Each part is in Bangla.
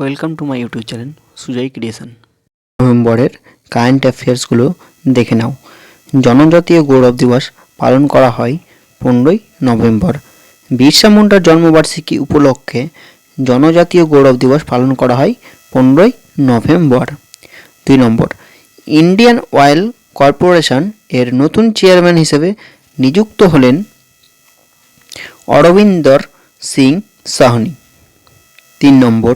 Welcome to my YouTube channel Sujay creation নভেম্বরের কারেন্ট অ্যাফেয়ার্সগুলো দেখে নাও। জনজাতীয় গৌরব দিবস পালন করা হয় পনেরোই নভেম্বর। বিরসা মুন্ডার জন্মবার্ষিকী উপলক্ষে জনজাতীয় গৌরব দিবস পালন করা হয় পনেরোই নভেম্বর। দুই নম্বর ইন্ডিয়ান অয়েল কর্পোরেশন এর নতুন চেয়ারম্যান হিসেবে নিযুক্ত হলেন অরবিন্দর সিং সাহনি। তিন নম্বর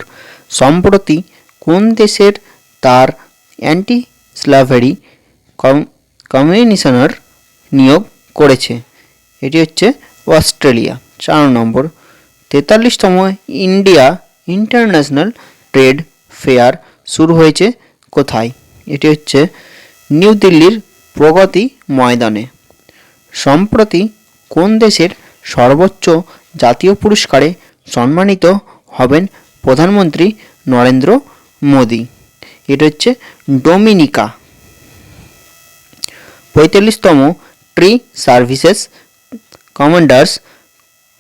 সম্প্রতি কোন দেশের তার অ্যান্টি স্লাভেরি কমিউনিশনার নিয়োগ করেছে? এটি হচ্ছে অস্ট্রেলিয়া, চার নম্বর। তেতাল্লিশতম ইন্ডিয়া ইন্টারন্যাশনাল ট্রেড ফেয়ার শুরু হয়েছে কোথায়? এটি হচ্ছে নিউ দিল্লির প্রগতি ময়দানে। সম্প্রতি কোন দেশের সর্বোচ্চ জাতীয় পুরস্কারে সম্মানিত হবেন প্রধানমন্ত্রী নরেন্দ্র মোদি। এটা হচ্ছে ডোমিনিকা। পঁয়তাল্লিশতম ট্রি সার্ভিসেস কমান্ডার্স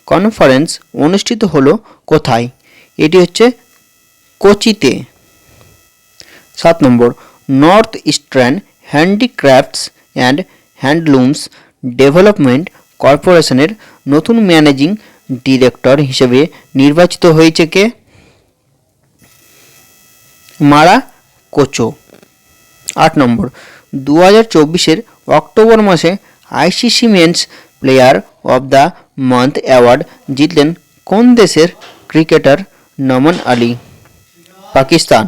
কনফারেন্স অনুষ্ঠিত হলো কোথায়? এটি হচ্ছে কোচিতে। সাত নম্বর, north eastern handicrafts and handlooms development কর্পোরেশনের নতুন ম্যানেজিং ডিরেক্টর হিসেবে নির্বাচিত হয়েছে কে? মারা কোচো। আট নম্বর। দু হাজার চব্বিশের অক্টোবর মাসে ICC men's player of the month award জিতলেন কোন দেশের ক্রিকেটার নমন আলী? পাকিস্তান।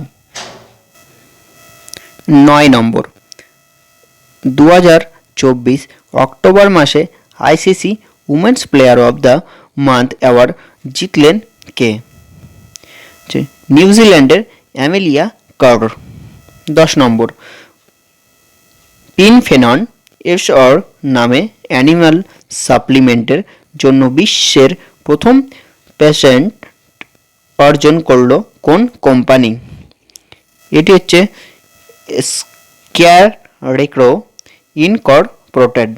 নয় নম্বর। দু হাজার চব্বিশ অক্টোবর মাসে ICC women's player of the month award জিতলেন কে? নিউজিল্যান্ডের অ্যামেলিয়া কার? দশ নম্বর। পিনফেনন এফসর নামে অ্যানিমাল সাপ্লিমেন্টের জন্য বিশ্বের প্রথম পেশেন্ট অর্জন করল কোন কোম্পানি? এটি হচ্ছে স্ক্যার রেক্রো ইনকর্পোরেটেড।